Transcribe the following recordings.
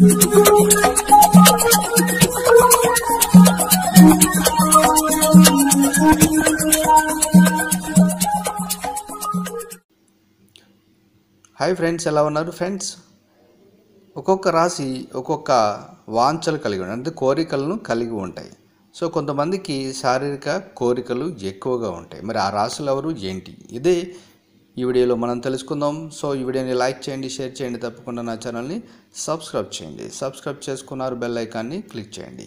Hi friends ఎలా ఉన్నారు friends ఒక్కొక్క రాశి ఒక్కొక్క వాంఛలు కలిగి ఉంటాయి అంటే కోరికలను కలిగి ఉంటాయి. సో కొంతమందికి శారీరక కోరికలు ఎక్కువగా ఉంటాయి. మరి ఆ రాశులు ఎవరు? ఏంటి? ఇదే ఈ వీడియోలో మనం తెలుసుకుందాం. సో ఈ వీడియోని లైక్ చేయండి షేర్ చేయండి తప్పకుండా నా ఛానల్ని సబ్స్క్రైబ్ చేయండి. సబ్స్క్రైబ్ చేసుకున్నారు బెల్ ఐకాన్ని క్లిక్ చేయండి.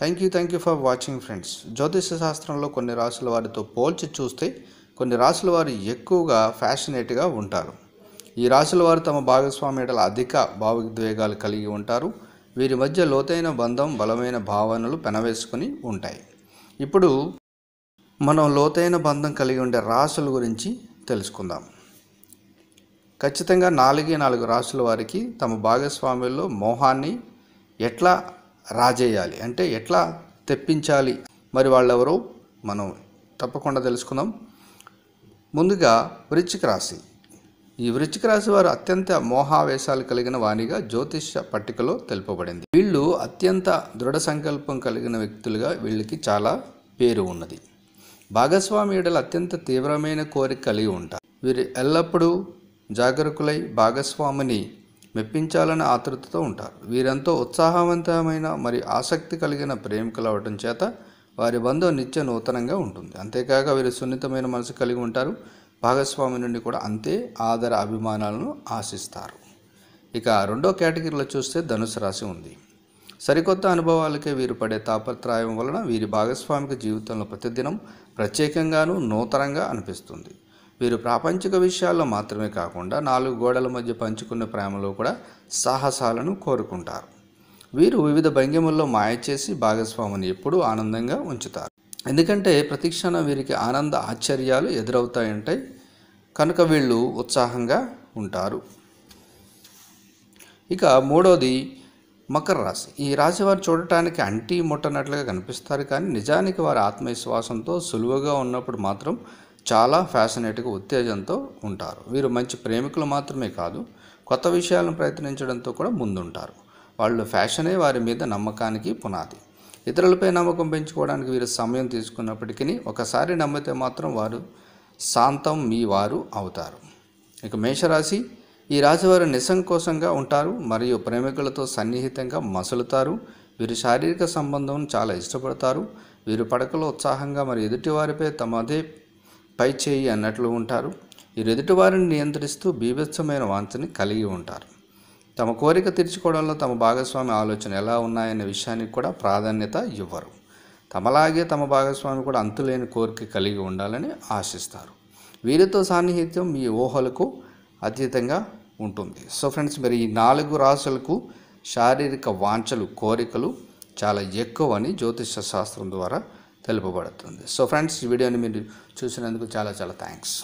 Thank you thank you for watching friends జ్యోతిష శాస్త్రంలో కొన్ని రాసుల వారితో పోల్చి చూస్తే కొన్ని రాసుల వారు ఎక్కువగా ఫ్యాషనేట్గా ఉంటారు. ఈ రాసుల వారు తమ భాగస్వామి ఎడల అధిక భావోద్వేగాలు కలిగి ఉంటారు. వీరి మధ్య లోతైన బంధం బలమైన భావనలు పెనవేసుకొని ఉంటాయి. ఇప్పుడు మనం లోతైన బంధం కలిగి ఉండే రాసుల గురించి తెలుసుకుందాం. ఖచ్చితంగా నాలుగే నాలుగు రాశుల వారికి తమ భాగస్వామ్యంలో మోహాన్ని ఎట్లా రాజేయాలి? అంటే ఎట్లా తెప్పించాలి? మరి వాళ్ళెవరో? మనం తప్పకుండా తెలుసుకుందాం. ముందుగా వృచ్చిక రాశి. ఈ వృచ్చిక రాశి వారు అత్యంత మోహావేశాలు కలిగిన వాణిగా జ్యోతిష పట్టికలో తెలుపబడింది. వీళ్ళు అత్యంత దృఢ సంకల్పం కలిగిన వ్యక్తులుగా వీళ్ళకి చాలా పేరు ఉన్నది. భాగస్వామి అత్యంత తీవ్రమైన కోరిక కలిగి ఉంటారు వీరు ఎల్లప్పుడూ జాగరూకులై భాగస్వామిని మెప్పించాలని ఆతృతతో ఉంటారు. వీరెంతో ఉత్సాహవంతమైన మరియు ఆసక్తి కలిగిన ప్రేమికులు అవడం చేత వారి బంధం నిత్య నూతనంగా ఉంటుంది. అంతేకాక వీరు సున్నితమైన మనసు కలిగి ఉంటారు. భాగస్వామి నుండి కూడా అంతే ఆదర అభిమానాలను ఆశిస్తారు. ఇక రెండో కేటగిరీలో చూస్తే ధనుసు రాశి ఉంది. సరికొత్త అనుభవాలకే వీరు పడే తాపత్రయం వలన వీరి భాగస్వామిక జీవితంలో ప్రతిదినం ప్రత్యేకంగాను నూతనంగా అనిపిస్తుంది. వీరు ప్రాపంచిక విషయాల్లో మాత్రమే కాకుండా నాలుగు గోడల మధ్య పంచుకున్న ప్రేమలో కూడా సాహసాలను కోరుకుంటారు. వీరు వివిధ భంగిముల్లో మాయ చేసి భాగస్వామిని ఎప్పుడూ ఆనందంగా ఉంచుతారు. ఎందుకంటే ప్రతిక్షణం వీరికి ఆనంద ఆశ్చర్యాలు ఎదురవుతాయంటాయి కనుక వీళ్ళు ఉత్సాహంగా ఉంటారు. ఇక మూడోది మకర రాశి. ఈ రాశి వారు చూడటానికి అంటి ముట్టనట్లుగా కనిపిస్తారు కానీ నిజానికి వారి ఆత్మవిశ్వాసంతో సులువుగా ఉన్నప్పుడు మాత్రం చాలా ఫ్యాషనేట్గా ఉత్తేజంతో ఉంటారు. వీరు మంచి ప్రేమికులు మాత్రమే కాదు కొత్త విషయాలను ప్రయత్నించడంతో కూడా ముందుంటారు. వాళ్ళు ఫ్యాషనే వారి మీద నమ్మకానికి పునాది. ఇతరులపై నమ్మకం పెంచుకోవడానికి వీరు సమయం తీసుకున్నప్పటికీ ఒకసారి నమ్మితే మాత్రం వారు శాంతం మీ వారు అవుతారు. ఇక మేషరాశి ఈ రాశివారు నిస్సంకోసంగా ఉంటారు మరియు ప్రేమికులతో సన్నిహితంగా మసులుతారు. వీరు శారీరక సంబంధం చాలా ఇష్టపడతారు. వీరు పడకలో ఉత్సాహంగా మరియు ఎదుటివారిపై తమదే పై చేయి అన్నట్లు ఉంటారు. వీరు ఎదుటివారిని నియంత్రిస్తూ బీభత్సమైన వాంతిని కలిగి ఉంటారు. తమ కోరిక తీర్చుకోవడంలో తమ భాగస్వామి ఆలోచన ఎలా ఉన్నాయనే విషయానికి కూడా ప్రాధాన్యత ఇవ్వరు. తమలాగే తమ భాగస్వామి కూడా అంతులేని కోరిక కలిగి ఉండాలని ఆశిస్తారు. వీరితో సాన్నిహిత్యం మీ ఊహలకు అతీతంగా ఉంటుంది. సో ఫ్రెండ్స్ మరి ఈ నాలుగు రాసులకు శారీరక వాంఛలు కోరికలు చాలా ఎక్కువ అని జ్యోతిష శాస్త్రం ద్వారా తెలుపబడుతుంది. సో ఫ్రెండ్స్ ఈ వీడియోని మీరు చూసినందుకు చాలా చాలా థ్యాంక్స్